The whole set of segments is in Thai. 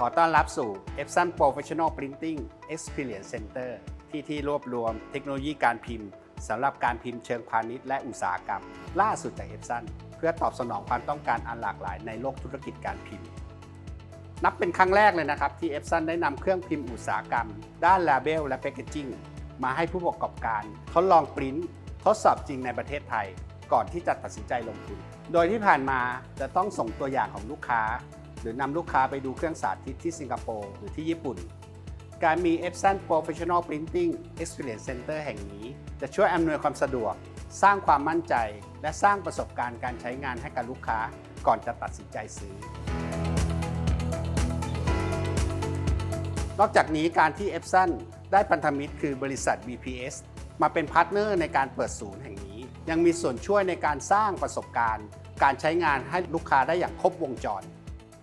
ขอต้อนรับสู่ Epson Professional Printing Experience Center ที่ที่รวบรวมเทคโนโลยีการพิมพ์สำหรับการพิมพ์เชิงพาณิชย์และอุตสาหกรรม ล่าสุดจาก Epson เพื่อตอบสนองความต้องการอันหลากหลายในโลกธุรกิจการพิมพ์ นับเป็นครั้งแรกเลยนะครับ ที่ Epson ได้นำเครื่องพิมพ์อุตสาหกรรม ด้าน Label และ Packaging มาให้ผู้ประกอบการทดลองปริ้นทดสอบจริงในประเทศไทย ก่อนที่จะตัดสินใจลงทุน โดยที่ผ่านมาจะต้องส่งตัวอย่างของลูกค้า หรือนำลูกค้าไปดูเครื่องสาธิตที่สิงคโปร์หรือที่ญี่ปุ่น การมี Epson Professional Printing Experience Center แห่งนี้ จะช่วยอำนวยความสะดวก สร้างความมั่นใจ และสร้างประสบการณ์การใช้งานให้กับลูกค้าก่อนจะตัดสินใจซื้อนอกจากนี้การที่ Epson ได้พันธมิตรคือบริษัท BPS มาเป็นพาร์ทเนอร์ในการเปิดศูนย์แห่งนี้ ยังมีส่วนช่วยในการสร้างประสบการณ์ การใช้งานให้ลูกค้าได้อย่างครบวงจร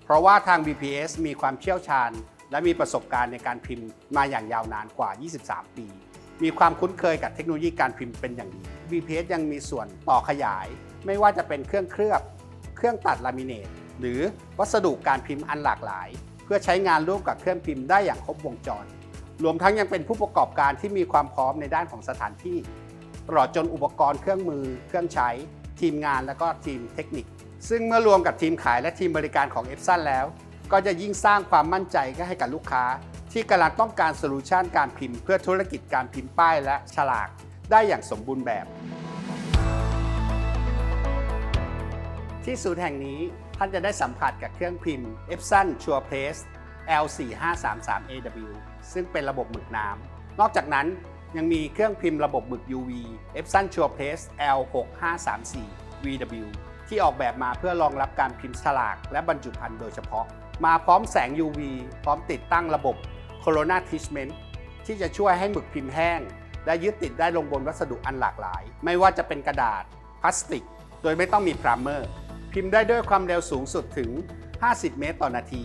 เพราะว่าทาง BPS มีความเชี่ยวชาญ และมีประสบการณ์ในการพิมพ์มาอย่างยาวนานกว่า 23 ปี มีความคุ้นเคยกับเทคโนโลยีการพิมพ์เป็นอย่างดี BPS ยังมีส่วนต่อขยาย ไม่ว่าจะเป็นเครื่องเคลือบ เครื่องตัดลามิเนต หรือวัสดุการพิมพ์อันหลากหลาย เพื่อใช้งานร่วมกับเครื่องพิมพ์ได้อย่างครบวงจร รวมทั้งยังเป็นผู้ประกอบการที่มีความพร้อมในด้านของสถานที่ตลอดจนอุปกรณ์เครื่องมือ เครื่องใช้ ทีมงานและก็ทีมเทคนิค ซึ่งเมื่อรวมกับทีมขายและทีมบริการของเอ s ซันแล้ว ก็จะยิ่งสร้างความมั่นใจให้กับลูกค้า ที่กำลังต้องการโซลูชันการพิมพ์เพื่อธุรกิจการพิมพ์ป้ายและฉลาก ได้อย่างสมบูรณ์แบบ ที่ศูนย์แห่งนี้ท่านจะได้สัมผัสกับเครื่องพิมพ์ Epson Sure Place L4533AW ซึ่งเป็นระบบหมึกน้ำนอกจากนั้นยังมีเครื่องพิมพ์ระบบหมึก UV Epson Sure Place L6534VW ที่ออกแบบมาเพื่อรองรับการพิมพ์ฉลาก และบรรจุภัณฑ์โดยเฉพาะ มาพร้อมแสง UV พร้อมติดตั้งระบบ Corona Treatment ที่จะช่วยให้หมึกพิมพ์แห้ง และยึดติดได้ลงบนวัสดุอันหลากหลาย ไม่ว่าจะเป็นกระดาษ พลาสติก โดยไม่ต้องมีพรามเมอร์ พิมพ์ได้ด้วยความเร็วสูงสุดถึง 50 เมตรต่อนาที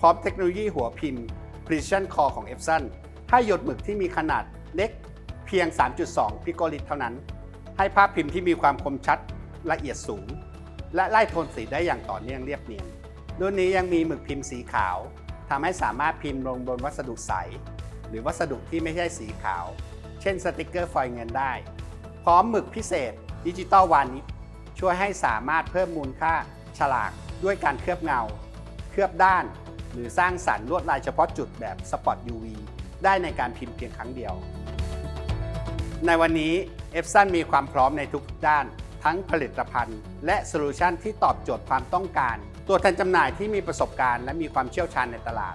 พร้อมเทคโนโลยีหัวพิมพ์ Precision Core ของ Epson ให้หยดหมึกที่มีขนาดเล็กเพียง 3.2 พิโกลิตเท่านั้น ให้ภาพพิมพ์ที่มีความคมชัดละเอียดสูง และไล่โทนสีได้อย่างต่อเนื่องเรียบเนียน รุ่นนี้ยังมีหมึกพิมพ์สีขาวทำให้สามารถพิมพ์ลงบนวัสดุใส หรือวัสดุที่ไม่ใช่สีขาว เช่นสติกเกอร์ฟอยล์เงินได้ พร้อมหมึกพิเศษดิจิตอลวานิชช่วยให้สามารถเพิ่มมูลค่าฉลากด้วยการเคลือบเงา เคลือบด้าน หรือสร้างสรรค์ลวดลายเฉพาะจุดแบบสปอต UV ได้ในการพิมพ์เพียงครั้งเดียว ในวันนี้ e p s o n มีความพร้อมในทุกด้าน ทั้งผลิตภัณฑ์ และโซลูชันที่ตอบโจทย์ความต้องการ ตัวแทนจำหน่ายที่มีประสบการณ์และมีความเชี่ยวชาญในตลาด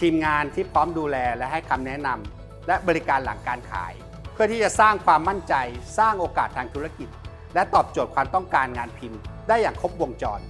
ทีมงานที่พร้อมดูแลและให้คำแนะนำและบริการหลังการขาย เพื่อที่จะสร้างความมั่นใจ สร้างโอกาสทางธุรกิจ และตอบโจทย์ความต้องการงานพิมพ์ ได้อย่างครบวงจร